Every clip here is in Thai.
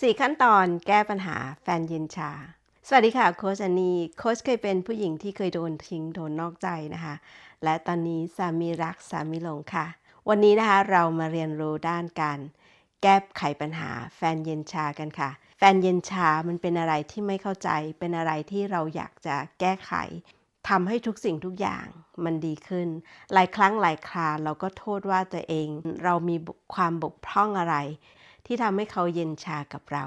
4 ขั้นตอนแก้ปัญหาแฟนเย็นชา สวัสดีค่ะโค้ชอันนีโค้ชเคยเป็นผู้หญิงที่เคยโดนทิ้งโดนนอกใจนะคะ และตอนนี้สามีรักสามีหลงค่ะ วันนี้นะคะเรามาเรียนรู้ด้านการแก้ไขปัญหาแฟนเย็นชากันค่ะ แฟนเย็นชามันเป็นอะไรที่ไม่เข้าใจ เป็นอะไรที่เราอยากจะแก้ไขทำให้ทุกสิ่งทุกอย่างมันดีขึ้น หลายครั้งหลายคราเราก็โทษว่าตัวเอง เรามีความบกพร่องอะไร ที่ทำให้เขาเย็นชากับเรา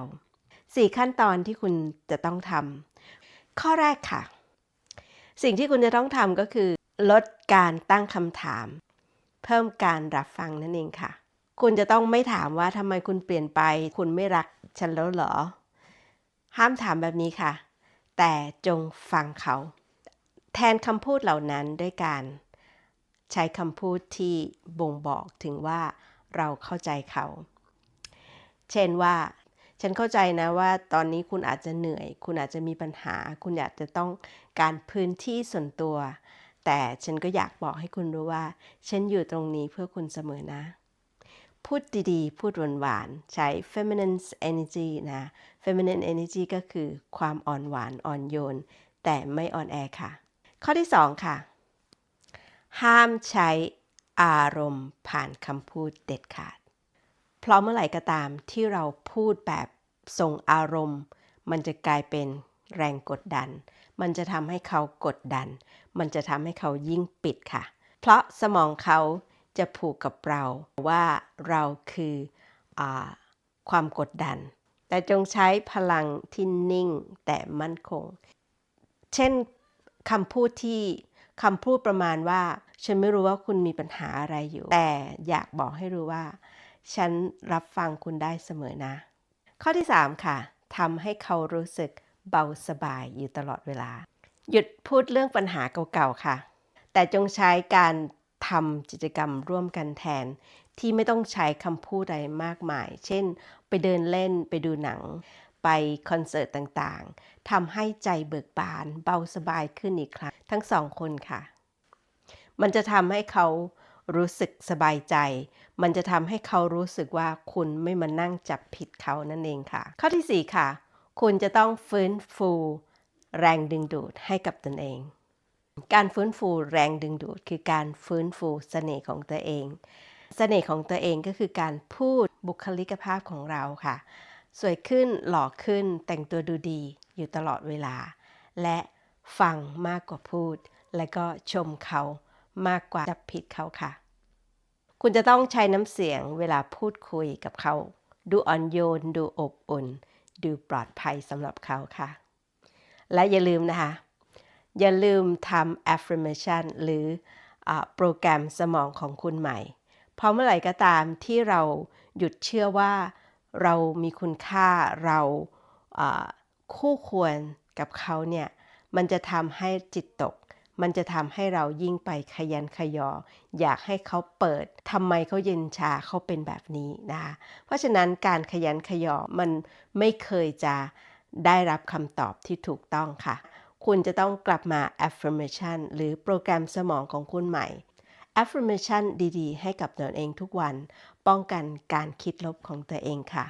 4 ขั้นตอนที่คุณจะต้องทำข้อแรกค่ะ สิ่งที่คุณจะต้องทำก็คือ ลดการตั้งคำถาม เพิ่มการรับฟังนั่นเองค่ะ คุณจะต้องไม่ถามว่าทำไมคุณเปลี่ยนไป คุณไม่รักฉันแล้วเหรอ ห้ามถามแบบนี้ค่ะ แต่จงฟังเขา แทนคำพูดเหล่านั้นด้วยการใช้คำพูดที่บ่งบอกถึงว่าเราเข้าใจเขา เช่นว่า ฉันเข้าใจนะว่าตอนนี้คุณอาจจะเหนื่อย คุณอาจจะมีปัญหา คุณอยากจะต้องการพื้นที่ส่วนตัว แต่ฉันก็อยากบอกให้คุณรู้ว่า ฉันอยู่ตรงนี้เพื่อคุณเสมอนะ พูดดีๆ พูดหวานๆ ใช้ feminine energy นะ feminine energy ก็คือความอ่อนหวานอ่อนโยน แต่ไม่อ่อนแอค่ะ ข้อที่ 2 ค่ะ ห้ามใช้อารมณ์ผ่านคำพูดเด็ดขาด เพราะเมื่อไหร่ก็ตามที่เราพูดแบบส่งอารมณ์ มันจะกลายเป็นแรงกดดัน มันจะทำให้เขากดดัน มันจะทำให้เขายิ่งปิดค่ะ เพราะสมองเขาจะผูกกับเราว่าเราคืออความกดดัน แต่จงใช้พลังที่นิ่งแต่มั่นคง เช่นคำพูดที่คำพูดประมาณว่า ฉันไม่รู้ว่าคุณมีปัญหาอะไรอยู่ แต่อยากบอกให้รู้ว่า ฉันรับฟังคุณได้เสมอนะ ข้อที่ 3 ค่ะทำให้เขารู้สึกเบาสบายอยู่ตลอดเวลา หยุดพูดเรื่องปัญหาเก่าๆค่ะ แต่จงใช้การทำกิจกรรมร่วมกันแทน ที่ไม่ต้องใช้คำพูดอะไรมากมาย เช่น ไปเดินเล่นไปดูหนัง ไปคอนเสิร์ตต่างๆทำให้ใจเบิกบาน เบาสบายขึ้นอีกครั้งทั้งสองคนค่ะ มันจะทำให้เขา รู้สึกสบายใจ มันจะทำให้เขารู้สึกว่าคุณไม่มานั่งจับผิดเขานั่นเองค่ะ ข้อที่ 4 ค่ะ คุณจะต้องฟื้นฟู แรงดึงดูดให้กับตนเอง การฟื้นฟูแรงดึงดูด คือการฟื้นฟูเสน่ห์ของตัวเองเสน่ห์ของตัวเองก็คือการพูดบุคลิกภาพของเราค่ะ สวยขึ้นหล่อขึ้นแต่งตัวดูดีอยู่ตลอดเวลา และฟังมากกว่าพูด และก็ชมเขา มากกว่าจับผิดเขาค่ะ คุณจะต้องใช้น้ำเสียงเวลาพูดคุยกับเขา ดูอ่อนโยน ดูอบอุ่น ดูปลอดภัยสำหรับเขาค่ะ และอย่าลืมนะคะ อย่าลืมทำ affirmation หรืออโปรแกรมสมองของคุณใหม่ เพราะเมื่อไหร่ก็ตามที่เราหยุดเชื่อว่าเรามีคุณค่าเราคู่ควรกับเขาเนี่ย มันจะทำให้จิตตก มันจะทำให้เรายิ่งไปขยันขยอ อยากให้เขาเปิดทำไมเขาเย็นชาเขาเป็นแบบนี้นะคะเพราะฉะนั้นการขยันขยอมันไม่เคยจะได้รับคำตอบที่ถูกต้องค่ะ คุณจะต้องกลับมา affirmation หรือโปรแกรมสมองของคุณใหม่ affirmation ดีๆ ให้กับตนเองทุกวัน ป้องกันการคิดลบของตัวเองค่ะ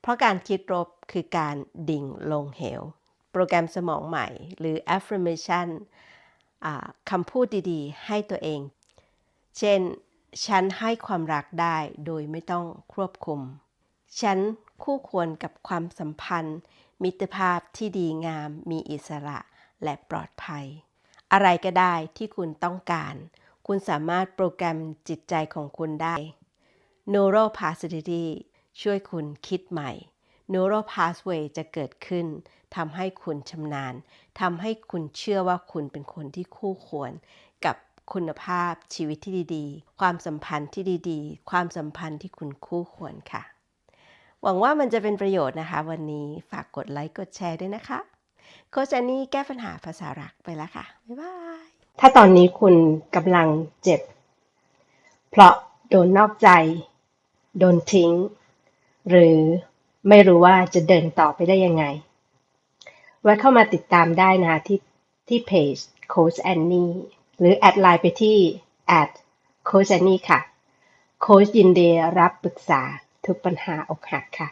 เพราะการคิดลบคือการดิ่งลงเหว โปรแกรมสมองใหม่ หรือ affirmation คำพูดดีๆ ให้ตัวเอง เช่น ฉันให้ความรักได้โดยไม่ต้องควบคุม ฉันคู่ควรกับความสัมพันธ์ มิตรภาพที่ดีงาม มีอิสระและปลอดภัย อะไรก็ได้ที่คุณต้องการ คุณสามารถโปรแกรมจิตใจของคุณได้ Neuroplasticity ช่วยคุณคิดใหม่ Neural Pathway จะเกิดขึ้นทำให้คุณชำนาญทำให้คุณเชื่อว่าคุณเป็นคนที่คู่ควร กับคุณภาพชีวิตที่ดีๆ ความสัมพันธ์ที่ดีๆ ความสัมพันธ์ที่คุณคู่ควรค่ะ หวังว่ามันจะเป็นประโยชน์นะคะ วันนี้ฝากกดไลค์กดแชร์ด้วยนะคะโคชนนี่แก้ปัญหาภาษารักไปแล้วค่ะ บ๊ายบาย ถ้าตอนนี้คุณกำลังเจ็บ เพราะโดนนอกใจ โดนทิ้ง หรือ ไม่รู้ว่าจะเดินต่อไปได้ยังไง แวะเข้ามาติดตามได้นะที่ที่เพจ Coach Annie หรือแอดไลน์ไปที่ at Coach Annie ค่ะ โค้ชยินดีรับปรึกษาทุกปัญหาอกหักค่ะ